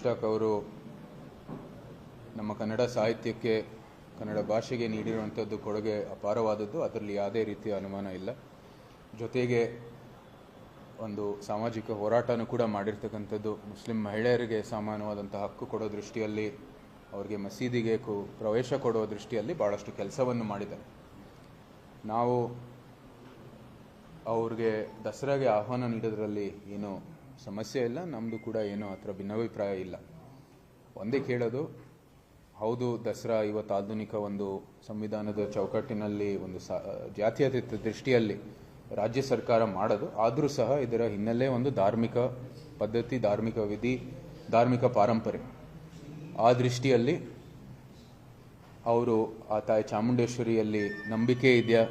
ಮುಷ್ತಾಕ್ ಅವರು ನಮ್ಮ ಕನ್ನಡ ಸಾಹಿತ್ಯಕ್ಕೆ, ಕನ್ನಡ ಭಾಷೆಗೆ ನೀಡಿರುವಂಥದ್ದು ಕೊಡುಗೆ ಅಪಾರವಾದದ್ದು. ಅದರಲ್ಲಿ ಯಾವುದೇ ರೀತಿಯ ಅನುಮಾನ ಇಲ್ಲ. ಜೊತೆಗೆ ಒಂದು ಸಾಮಾಜಿಕ ಹೋರಾಟನೂ ಕೂಡ ಮಾಡಿರ್ತಕ್ಕಂಥದ್ದು. ಮುಸ್ಲಿಂ ಮಹಿಳೆಯರಿಗೆ ಸಮಾನವಾದಂಥ ಹಕ್ಕು ಕೊಡೋ ದೃಷ್ಟಿಯಲ್ಲಿ, ಅವರಿಗೆ ಮಸೀದಿಗೆ ಕು ಪ್ರವೇಶ ಕೊಡೋ ದೃಷ್ಟಿಯಲ್ಲಿ ಭಾಳಷ್ಟು ಕೆಲಸವನ್ನು ಮಾಡಿದ್ದಾರೆ. ನಾವು ಅವ್ರಿಗೆ ದಸರಾಗೆ ಆಹ್ವಾನ ನೀಡೋದ್ರಲ್ಲಿ ಏನೂ ಸಮಸ್ಯೆ ಇಲ್ಲ ನಮ್ಮದು ಕೂಡ ಏನೂ ಆ ಥರ ಭಿನ್ನಾಭಿಪ್ರಾಯ ಇಲ್ಲ. ಒಂದೇ ಕೇಳೋದು, ಹೌದು, ದಸರಾ ಇವತ್ತು ಆಧುನಿಕ ಒಂದು ಸಂವಿಧಾನದ ಚೌಕಟ್ಟಿನಲ್ಲಿ ಒಂದು ಸ ಜಾತ್ಯತೀತ ದೃಷ್ಟಿಯಲ್ಲಿ ರಾಜ್ಯ ಸರ್ಕಾರ ಮಾಡೋದು, ಆದರೂ ಸಹ ಇದರ ಹಿನ್ನೆಲೆ ಒಂದು ಧಾರ್ಮಿಕ ಪದ್ಧತಿ, ಧಾರ್ಮಿಕ ವಿಧಿ, ಧಾರ್ಮಿಕ ಪಾರಂಪರೆ. ಆ ದೃಷ್ಟಿಯಲ್ಲಿ ಅವರು ಆ ತಾಯಿ ಚಾಮುಂಡೇಶ್ವರಿಯಲ್ಲಿ ನಂಬಿಕೆ ಇದೆಯಾ?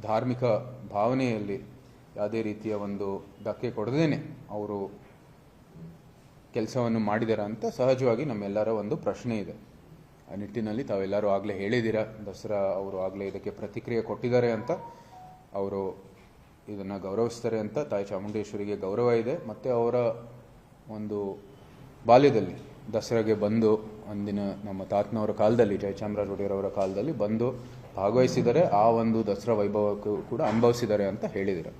ಧಾರ್ಮಿಕ ಭಾವನೆಯಲ್ಲಿ ಯಾವುದೇ ರೀತಿಯ ಒಂದು ಧಕ್ಕೆ ಕೊಡದೇನೆ ಅವರು ಕೆಲಸವನ್ನು ಮಾಡಿದಾರ ಅಂತ ಸಹಜವಾಗಿ ನಮ್ಮೆಲ್ಲರ ಒಂದು ಪ್ರಶ್ನೆ ಇದೆ. ಆ ನಿಟ್ಟಿನಲ್ಲಿ ತಾವೆಲ್ಲರೂ ಆಗಲೇ ಹೇಳಿದ್ದೀರಾ, ದಸರಾ ಅವರು ಆಗಲೇ ಇದಕ್ಕೆ ಪ್ರತಿಕ್ರಿಯೆ ಕೊಟ್ಟಿದ್ದಾರೆ ಅಂತ, ಅವರು ಇದನ್ನು ಗೌರವಿಸ್ತಾರೆ ಅಂತ, ತಾಯಿ ಚಾಮುಂಡೇಶ್ವರಿಗೆ ಗೌರವ ಇದೆ, ಮತ್ತು ಅವರ ಒಂದು ಬಾಲ್ಯದಲ್ಲಿ ದಸರಾಗೆ ಬಂದು ಅಂದಿನ ನಮ್ಮ ತಾತನವರ ಕಾಲದಲ್ಲಿ ಜಯಚಾಮರಾಜ ಒಡೆಯರವರ ಕಾಲದಲ್ಲಿ ಬಂದು ಭಾಗವಹಿಸಿದರೆ ಆ ಒಂದು ದಸರಾ ವೈಭವಕ್ಕೂ ಕೂಡ ಅನುಭವಿಸಿದ್ದಾರೆ ಅಂತ ಹೇಳಿದ್ದಾರೆ.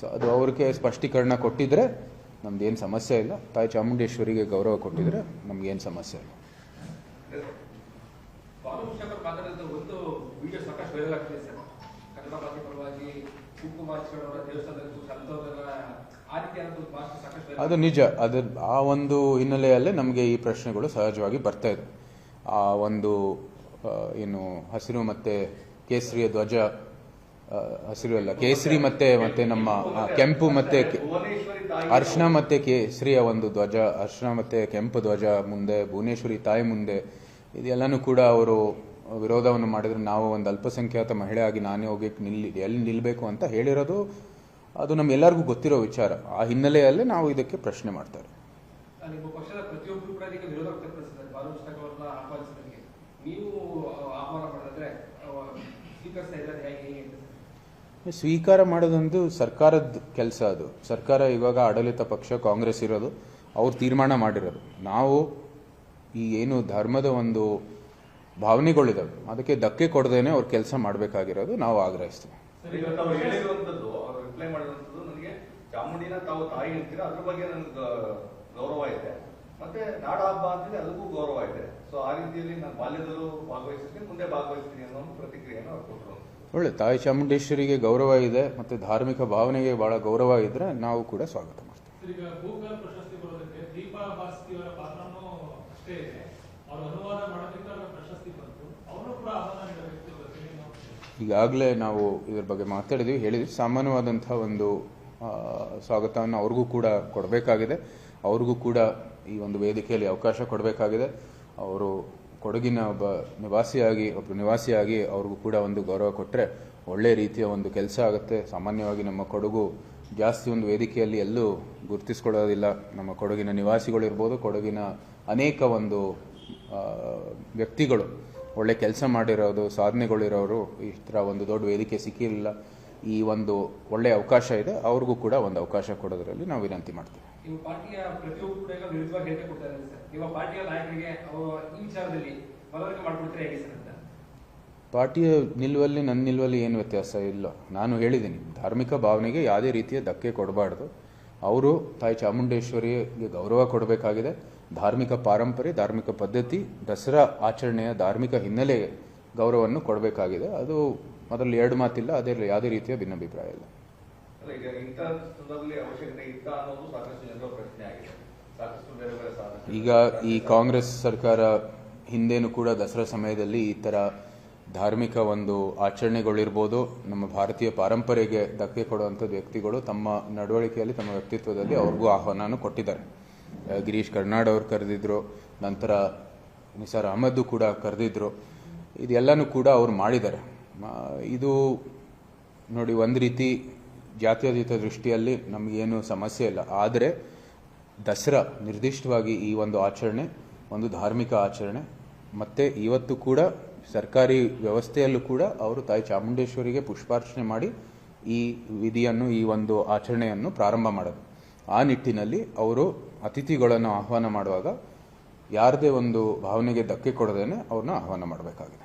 ಸೊ ಅದು ಅವ್ರಿಗೆ ಸ್ಪಷ್ಟೀಕರಣ ಕೊಟ್ಟಿದ್ರೆ ನಮ್ದೇನು ಸಮಸ್ಯೆ ಇಲ್ಲ. ತಾಯಿ ಚಾಮುಂಡೇಶ್ವರಿಗೆ ಗೌರವ ಕೊಟ್ಟಿದ್ರೆ ನಮ್ಗೇನು ಸಮಸ್ಯೆ ಇಲ್ಲ. ಬಾಲು ಮುಷಾಫರ್ ಮಾತಾಡಿದ ಒಂದು ವಿಡಿಯೋ ಸಾಕಷ್ಟು ವೈರಲ್ ಆಗ್ತಿದೆ ಸರ್. ಕನ್ನಡ ಭಾಷೆ ಪರವಾಗಿ ಕುಂಕುಮಾರ್ಚಕರವರ ದೇವಸ್ಥಾನದಲ್ಲಿ ಸಂತವರ ಆ ರೀತಿಯಾದ ಸಾಕಷ್ಟು viral ಅದು ನಿಜ. ಅದು ಆ ಒಂದು ಹಿನ್ನೆಲೆಯಲ್ಲಿ ನಮಗೆ ಈ ಪ್ರಶ್ನೆಗಳು ಸಹಜವಾಗಿ ಬರ್ತಾ ಇದೆ. ಆ ಒಂದು ಏನು ಹಸಿರು ಮತ್ತೆ ಕೇಸರಿಯ ಧ್ವಜ ಹಸಿರು ಅಲ್ಲ. ಕೇಸರಿ ಮತ್ತೆ ಮತ್ತೆ ನಮ್ಮ ಕೆಂಪು ಮತ್ತೆ ಅರ್ಶನ ಮತ್ತೆ ಕೇಸರಿಯ ಒಂದು ಧ್ವಜ ಅರ್ಶನ ಮತ್ತೆ ಕೆಂಪು ಧ್ವಜ ಮುಂದೆ, ಭುವನೇಶ್ವರಿ ತಾಯಿ ಮುಂದೆ, ಇದೆಲ್ಲನೂ ಕೂಡ ಅವರು ವಿರೋಧವನ್ನು ಮಾಡಿದ್ರೆ. ನಾವು ಒಂದು ಅಲ್ಪಸಂಖ್ಯಾತ ಮಹಿಳೆ ಆಗಿ ನಾನೇ ಹೋಗಿ ನಿಲ್ಲಿ, ಎಲ್ಲಿ ನಿಲ್ಲಬೇಕು ಅಂತ ಹೇಳಿರೋದು ಅದು ನಮ್ಗೆಲ್ಲರಿಗೂ ಗೊತ್ತಿರೋ ವಿಚಾರ. ಆ ಹಿನ್ನೆಲೆಯಲ್ಲೇ ನಾವು ಇದಕ್ಕೆ ಪ್ರಶ್ನೆ ಮಾಡ್ತಾರೆ. ನೀವು ಸ್ವೀಕಾರ ಮಾಡೋದೊಂದು ಸರ್ಕಾರದ ಕೆಲಸ ಅದು. ಸರ್ಕಾರ ಇವಾಗ ಆಡಳಿತ ಪಕ್ಷ, ಕಾಂಗ್ರೆಸ್ ಇರೋದು, ಅವ್ರು ತೀರ್ಮಾನ ಮಾಡಿರೋದು. ನಾವು ಈ ಏನು ಧರ್ಮದ ಒಂದು ಭಾವನೆಗಳಿದಾವೆ. ಅದಕ್ಕೆ ಧಕ್ಕೆ ಕೊಡದೇನೆ ಅವ್ರು ಕೆಲಸ ಮಾಡಬೇಕಾಗಿರೋದು ನಾವು ಆಗ್ರಹಿಸ್ತೀವಿ. ಗೌರವ ಇದೆ. ಮತ್ತೆ ನಾಡ ಹಬ್ಬ ಅಂತಂದ್ರೆ ಅದಕ್ಕೂ ಗೌರವ ಇದೆ. ಸೊ ಆ ರೀತಿಯಲ್ಲಿ ನಾನು ಬಾಲ್ಯದಲ್ಲೂ ಭಾಗವಹಿಸ್ತೀನಿ ಮುಂದೆ ಭಾಗವಹಿಸ್ತೀನಿ ಅನ್ನೋ ಒಂದು ಪ್ರತಿಕ್ರಿಯೆಯನ್ನು ಅವ್ರು ಕೊಟ್ಟರು. ಒಳ್ಳೆ ತಾಯಿ ಚಾಮುಂಡೇಶ್ವರಿಗೆ ಗೌರವ ಇದೆ ಮತ್ತು ಧಾರ್ಮಿಕ ಭಾವನೆಗೆ ಬಹಳ ಗೌರವ ಇದ್ರೆ ನಾವು ಕೂಡ ಸ್ವಾಗತ ಮಾಡ್ತೀವಿ. ಈಗಾಗಲೇ ನಾವು ಇದ್ರ ಬಗ್ಗೆ ಮಾತಾಡಿದ್ವಿ. ಹೇಳಿದ್ವಿ. ಸಾಮಾನ್ಯವಾದಂಥ ಒಂದು ಸ್ವಾಗತವನ್ನು ಅವ್ರಿಗೂ ಕೂಡ ಕೊಡಬೇಕಾಗಿದೆ. ಅವ್ರಿಗೂ ಕೂಡ ಈ ಒಂದು ವೇದಿಕೆಯಲ್ಲಿ ಅವಕಾಶ ಕೊಡಬೇಕಾಗಿದೆ. ಅವರು ಕೊಡಗಿನ ಒಬ್ಬ ನಿವಾಸಿಯಾಗಿ ಒಬ್ಬ ನಿವಾಸಿಯಾಗಿ ಅವ್ರಿಗೂ ಕೂಡ ಒಂದು ಗೌರವ ಕೊಟ್ಟರೆ ಒಳ್ಳೆ ರೀತಿಯ ಒಂದು ಕೆಲಸ ಆಗುತ್ತೆ. ಸಾಮಾನ್ಯವಾಗಿ ನಮ್ಮ ಕೊಡಗು ಜಾಸ್ತಿ ಒಂದು ವೇದಿಕೆಯಲ್ಲಿ ಎಲ್ಲೂ ಗುರುತಿಸ್ಕೊಳ್ಳೋದಿಲ್ಲ. ನಮ್ಮ ಕೊಡಗಿನ ನಿವಾಸಿಗಳಿರ್ಬೋದು ಕೊಡಗಿನ ಅನೇಕ ಒಂದು ವ್ಯಕ್ತಿಗಳು ಒಳ್ಳೆ ಕೆಲಸ ಮಾಡಿರೋದು, ಸಾಧನೆಗಳಿರೋರು ಈ ಥರ ಒಂದು ದೊಡ್ಡ ವೇದಿಕೆ ಸಿಕ್ಕಿರಲಿಲ್ಲ. ಈ ಒಂದು ಒಳ್ಳೆಯ ಅವಕಾಶ ಇದೆ. ಅವ್ರಿಗೂ ಕೂಡ ಒಂದು ಅವಕಾಶ ಕೊಡೋದರಲ್ಲಿ ನಾವು ವಿನಂತಿ ಮಾಡ್ತೀವಿ. ನಿಮ್ಮ ಪಾರ್ಟಿಯ ಪ್ರತಿಯೊಬ್ಬರು ಕೂಡ ಈಗ ವಿರುದ್ಧವಾಗಿ ಹೇಳಿಕೆ ಕೊಡ್ತಾ ಇದ್ದಾರೆ ಸರ್. ನಿಮ್ಮ ಪಾರ್ಟಿಯ ನಾಯಕರಿಗೆ ಈ ವಿಚಾರದಲ್ಲಿ ಮನವರಿಕೆ ಮಾಡ್ಕೊಡ್ತಾರೆ ಹೇಗೆ ಸರ್ ಅಂತ? ಪಾರ್ಟಿಯ ನಿಲುವಲ್ಲಿ ನನ್ನ ನಿಲುವಲ್ಲಿ ಏನು ವ್ಯತ್ಯಾಸ ಇಲ್ಲ. ನಾನು ಹೇಳಿದ್ದೀನಿ, ಧಾರ್ಮಿಕ ಭಾವನೆಗೆ ಯಾವುದೇ ರೀತಿಯ ಧಕ್ಕೆ ಕೊಡಬಾರ್ದು. ಅವರು ತಾಯಿ ಚಾಮುಂಡೇಶ್ವರಿಗೆ ಗೌರವ ಕೊಡಬೇಕಾಗಿದೆ. ಧಾರ್ಮಿಕ ಪಾರಂಪರೆ, ಧಾರ್ಮಿಕ ಪದ್ಧತಿ, ದಸರಾ ಆಚರಣೆಯ ಧಾರ್ಮಿಕ ಹಿನ್ನೆಲೆ ಗೌರವವನ್ನು ಕೊಡಬೇಕಾಗಿದೆ. ಅದು ಅದರಲ್ಲಿ ಎರಡು ಮಾತಿಲ್ಲ, ಅದೇ ಯಾವುದೇ ರೀತಿಯ ಭಿನ್ನಾಭಿಪ್ರಾಯ ಇಲ್ಲ. ಈಗ ಅವಶ್ಯಕತೆ ಇತ್ತ ಅನ್ನೋದು ಸಾಕಷ್ಟು ಜನರ ಪ್ರಶ್ನೆ ಸಾಕಷ್ಟು ಬೇರೆ ಬೇರೆ ಈಗ ಈ ಕಾಂಗ್ರೆಸ್ ಸರ್ಕಾರ ಹಿಂದೇನು ಕೂಡ ದಸರಾ ಸಮಯದಲ್ಲಿ ಈ ಥರ ಧಾರ್ಮಿಕ ಒಂದು ಆಚರಣೆಗಳಿರ್ಬೋದು. ನಮ್ಮ ಭಾರತೀಯ ಪರಂಪರೆಗೆ ಧಕ್ಕೆ ಕೊಡುವಂಥದ್ದು ವ್ಯಕ್ತಿಗಳು ತಮ್ಮ ನಡವಳಿಕೆಯಲ್ಲಿ, ತಮ್ಮ ವ್ಯಕ್ತಿತ್ವದಲ್ಲಿ ಅವ್ರಿಗೂ ಆಹ್ವಾನ ಕೊಟ್ಟಿದ್ದಾರೆ. ಗಿರೀಶ್ ಕರ್ನಾಡ್ ಅವರು ಕರೆದಿದ್ರು, ನಂತರ ನಿಸಾರ್ ಅಹಮದ್ ಕೂಡ ಕರೆದಿದ್ರು. ಇದೆಲ್ಲನೂ ಕೂಡ ಅವ್ರು ಮಾಡಿದ್ದಾರೆ. ಇದು ನೋಡಿ, ಒಂದು ರೀತಿ ಜಾತ್ಯತೀತ ದೃಷ್ಟಿಯಲ್ಲಿ ನಮಗೇನು ಸಮಸ್ಯೆ ಇಲ್ಲ. ಆದರೆ ದಸರಾ ನಿರ್ದಿಷ್ಟವಾಗಿ ಈ ಒಂದು ಆಚರಣೆ, ಒಂದು ಧಾರ್ಮಿಕ ಆಚರಣೆ, ಮತ್ತು ಇವತ್ತು ಕೂಡ ಸರ್ಕಾರಿ ವ್ಯವಸ್ಥೆಯಲ್ಲೂ ಕೂಡ ಅವರು ತಾಯಿ ಚಾಮುಂಡೇಶ್ವರಿಗೆ ಪುಷ್ಪಾರ್ಚನೆ ಮಾಡಿ ಈ ವಿಧಿಯನ್ನು, ಈ ಒಂದು ಆಚರಣೆಯನ್ನು ಪ್ರಾರಂಭ ಮಾಡೋದು. ಆ ನಿಟ್ಟಿನಲ್ಲಿ ಅವರು ಅತಿಥಿಗಳನ್ನು ಆಹ್ವಾನ ಮಾಡುವಾಗ ಯಾರದೇ ಒಂದು ಭಾವನೆಗೆ ಧಕ್ಕೆ ಕೊಡದೇನೆ ಅವ್ರನ್ನ ಆಹ್ವಾನ ಮಾಡಬೇಕಾಗಿದೆ.